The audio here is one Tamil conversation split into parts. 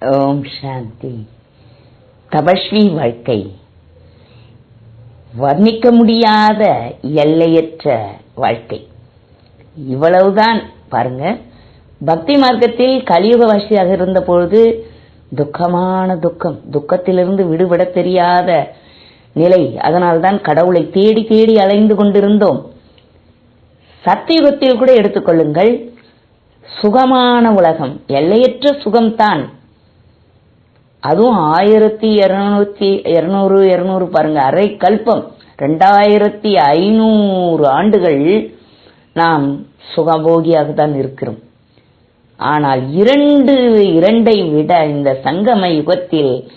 ஓம் சாந்தி. தபஸ்வி வாழ்க்கை. வர்ணிக்க முடியாத எல்லையற்ற வாழ்க்கை. இவ்வளவுதான் பாருங்க. பக்தி மார்க்கத்தில் கலியுகவாசியாக வாசியாக இருந்தபொழுது துக்கமான துக்கம் துக்கத்திலிருந்து விடுபட தெரியாத நிலை. அதனால்தான் கடவுளை தேடி தேடி அலைந்து கொண்டிருந்தோம். சத்தியுகத்தில் கூட எடுத்துக்கொள்ளுங்கள். சுகமான உலகம் எல்லையற்ற சுகம்தான். அதுவும் ஆயிரத்தி இருநூத்தி இருநூறு இருநூறு பாருங்க அரை கல்பம். ரெண்டாயிரத்தி ஐநூறு ஆண்டுகள் நாம் சுகபோகியாக தான் இருக்கிறோம். ஆனால் இரண்டு இரண்டை விட இந்த சங்கம யுகத்தில்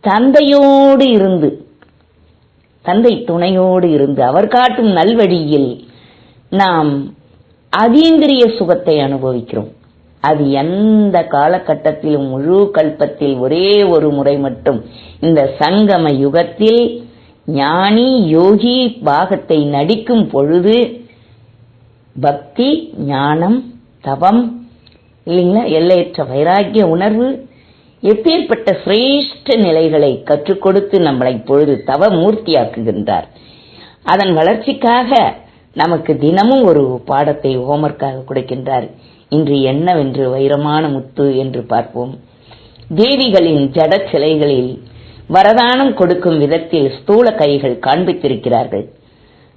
தந்தையோடு இருந்து தந்தை துணையோடு இருந்து அவர் காட்டும் நல்வழியில் நாம் அதீந்திரிய சுகத்தை அனுபவிக்கிறோம். அது எந்த காலகட்டத்திலும் முழு கல்பத்தில் ஒரே ஒரு முறை மட்டும். இந்த சங்கம யுகத்தில் ஞானி யோகி பாகத்தை நடிக்கும் பொழுது பக்தி ஞானம் தவம் இல்லைங்களா? எல்லையற்ற வைராகிய உணர்வு எப்பேற்பட்ட சிரேஷ்ட நிலைகளை கற்றுக் கொடுத்து நம்மளை பொழுது தவ மூர்த்தியாக்குகின்றார் அதன் வளர்ச்சிக்காக நமக்கு தினமும் ஒரு பாடத்தை ஹோம்ஒர்க்காக கொடுக்கின்றார். இன்று என்னவென்று வைரமான முத்து என்று பார்ப்போம். தேவிகளின் ஜட சிலைகளில் வரதானம் கொடுக்கும் விதத்தில் ஸ்தூல கைகள் காண்பித்திருக்கிறார்கள்.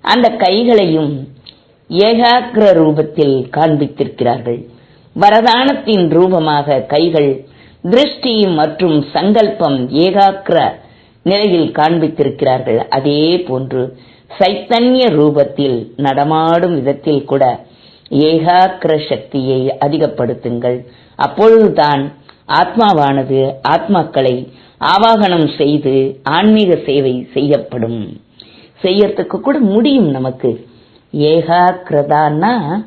அந்த கைகளையும் ஏகாக்கிர ரூபத்தில் காண்பித்திருக்கிறார்கள். வரதானத்தின் ரூபமாக கைகள் திருஷ்டி மற்றும் சங்கல்பம் ஏகாக்கிர நிலையில் காண்பித்திருக்கிறார்கள். அதே போன்று சைத்தன்ய ரூபத்தில் நடமாடும் விதத்தில் கூட ஏகாக்கிர சக்தியை அதிகப்படுத்துங்கள். அப்பொழுதுதான் ஆத்மாவானது ஆத்மாக்களை ஆவாகனம் செய்து ஆன்மீக சேவை செய்யப்படும். செய்யறதுக்கு கூட முடியும் நமக்கு. ஏகாக்கிரதான்னா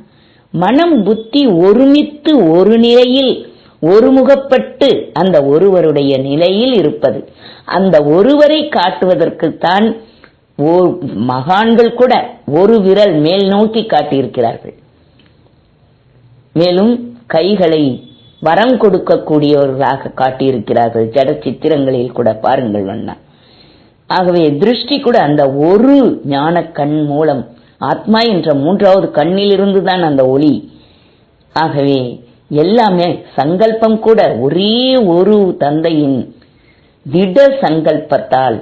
மனம் புத்தி ஒருமித்து ஒரு நிலையில் ஒருமுகப்பட்டு அந்த ஒருவருடைய நிலையில் இருப்பது. அந்த ஒருவரை காட்டுவதற்குத்தான் மகான்கள் கூட ஒரு விரல் மேல் நோக்கி காட்டியிருக்கிறார்கள். மேலும் கைகளை வரம் கொடுக்கக்கூடியவர்களாக காட்டியிருக்கிறார்கள். ஜட சித்திரங்களில் கூட பாருங்கள் வண்ணா ஆகவே திருஷ்டி கூட அந்த ஒரு ஞான கண் மூலம் ஆத்மா என்ற மூன்றாவது கண்ணிலிருந்து தான் அந்த ஒளி. ஆகவே எல்லாமே சங்கல்பம் கூட ஒரே ஒரு தந்தையின் திட சங்கல்பத்தால்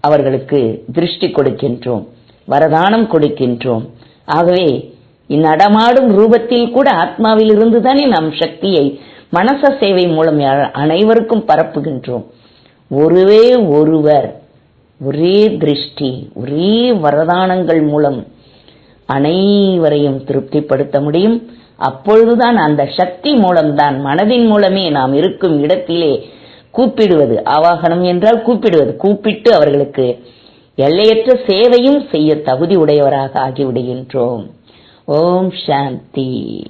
அவர்களுக்கு திருஷ்டி கொடுக்கின்றோம் வரதானம் கொடுக்கின்றோம். ஆகவே நடமாடும் ரூபத்தில் கூட ஆத்மாவில் இருந்துதானே நம் சக்தியை மனச சேவை மூலம் அனைவருக்கும் பரப்புகின்றோம். ஒருவே ஒருவர் ஒரே திருஷ்டி ஒரே வரதானங்கள் மூலம் அனைவரையும் திருப்திப்படுத்த முடியும். அப்பொழுதுதான் அந்த சக்தி மூலம்தான் மனதின் மூலமே நாம் இருக்கும் இடத்திலே கூப்பிடுவது. ஆவாகனம் என்றால் கூப்பிடுவது. கூப்பிட்டு அவர்களுக்கு எல்லையற்ற சேவையும் செய்ய தகுதி உடையவராக ஆகிவிடுகின்றோம் ஓம் சாந்தி.